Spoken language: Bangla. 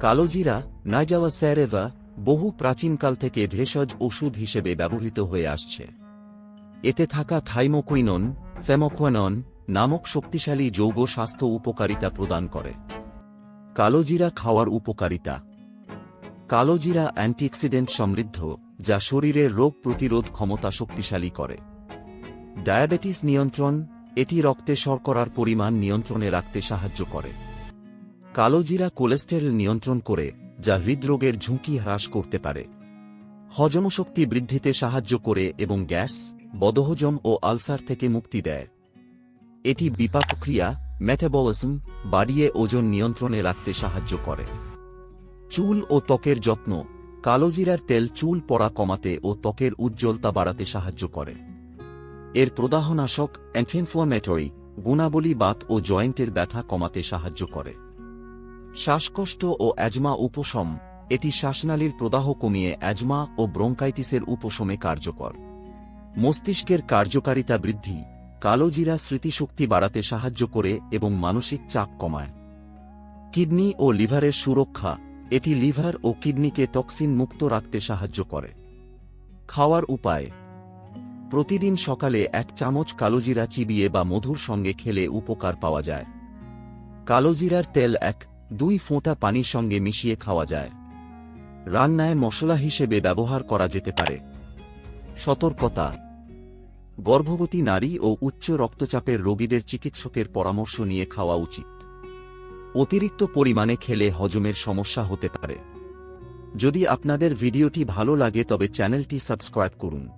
কালোজিরা নাইজাওয়া স্যারেভা বহু প্রাচীনকাল থেকে ভেষজ ওষুধ হিসেবে ব্যবহৃত হয়ে আসছে। এতে থাকা থাইমোকুইনন, ফেমোকুয়ানন নামক শক্তিশালী যৌগ স্বাস্থ্য উপকারিতা প্রদান করে। কালোজিরা খাওয়ার উপকারিতা। কালোজিরা অ্যান্টিঅক্সিডেন্ট সমৃদ্ধ, যা শরীরের রোগ প্রতিরোধ ক্ষমতা শক্তিশালী করে। ডায়াবেটিস নিয়ন্ত্রণ, এটি রক্তে শর্করার পরিমাণ নিয়ন্ত্রণে রাখতে সাহায্য করে। কালোজিরা কোলেস্টেরল নিয়ন্ত্রণ করে, যা হৃদরোগের ঝুঁকি হ্রাস করতে পারে। হজমশক্তি বৃদ্ধিতে সাহায্য করে এবং গ্যাস, বদহজম ও আলসার থেকে মুক্তি দেয়। এটি বিপাকক্রিয়া মেটাবলিজম, বাড়িয়ে ওজন নিয়ন্ত্রণে রাখতে সাহায্য করে। চুল ও ত্বকের যত্ন, কালোজিরার তেল চুল পড়া কমাতে ও ত্বকের উজ্জ্বলতা বাড়াতে সাহায্য করে। এর প্রদাহনাশক অ্যান্টিইনফ্লামেটরি গুণাবলী বাত ও জয়েন্টের ব্যথা কমাতে সাহায্য করে। শ্বাসকষ্ট ও অ্যাজমা উপশম, এটি শ্বাসনালীর প্রদাহ কমিয়ে অ্যাজমা ও ব্রঙ্কাইটিসের উপশমে কার্যকর। মস্তিষ্কের কার্যকারিতা বৃদ্ধি কালোজিরা স্মৃতিশক্তি বাড়াতে সাহায্য করে এবং মানসিক চাপ কমায়। কিডনি ও লিভারের সুরক্ষা, এটি লিভার ও কিডনিকে টক্সিন মুক্ত রাখতে সাহায্য করে। খাওয়ার উপায়, প্রতিদিন সকালে এক চামচ কালোজিরা চিবিয়ে বা মধুর সঙ্গে খেলে উপকার পাওয়া যায়। কালোজিরার তেল এক দুই ফোঁটা পানির সঙ্গে মিশিয়ে খাওয়া যায়। রান্নায় মশলা হিসেবে ব্যবহার করা যেতে পারে। সতর্কতা। গর্ভবতী নারী ও উচ্চ রক্তচাপের রোগীদের চিকিৎসকের পরামর্শ নিয়ে খাওয়া উচিত। অতিরিক্ত পরিমাণে খেলে হজমের সমস্যা হতে পারে। যদি আপনাদের ভিডিওটি ভালো লাগে তবে চ্যানেলটি সাবস্ক্রাইব করুন।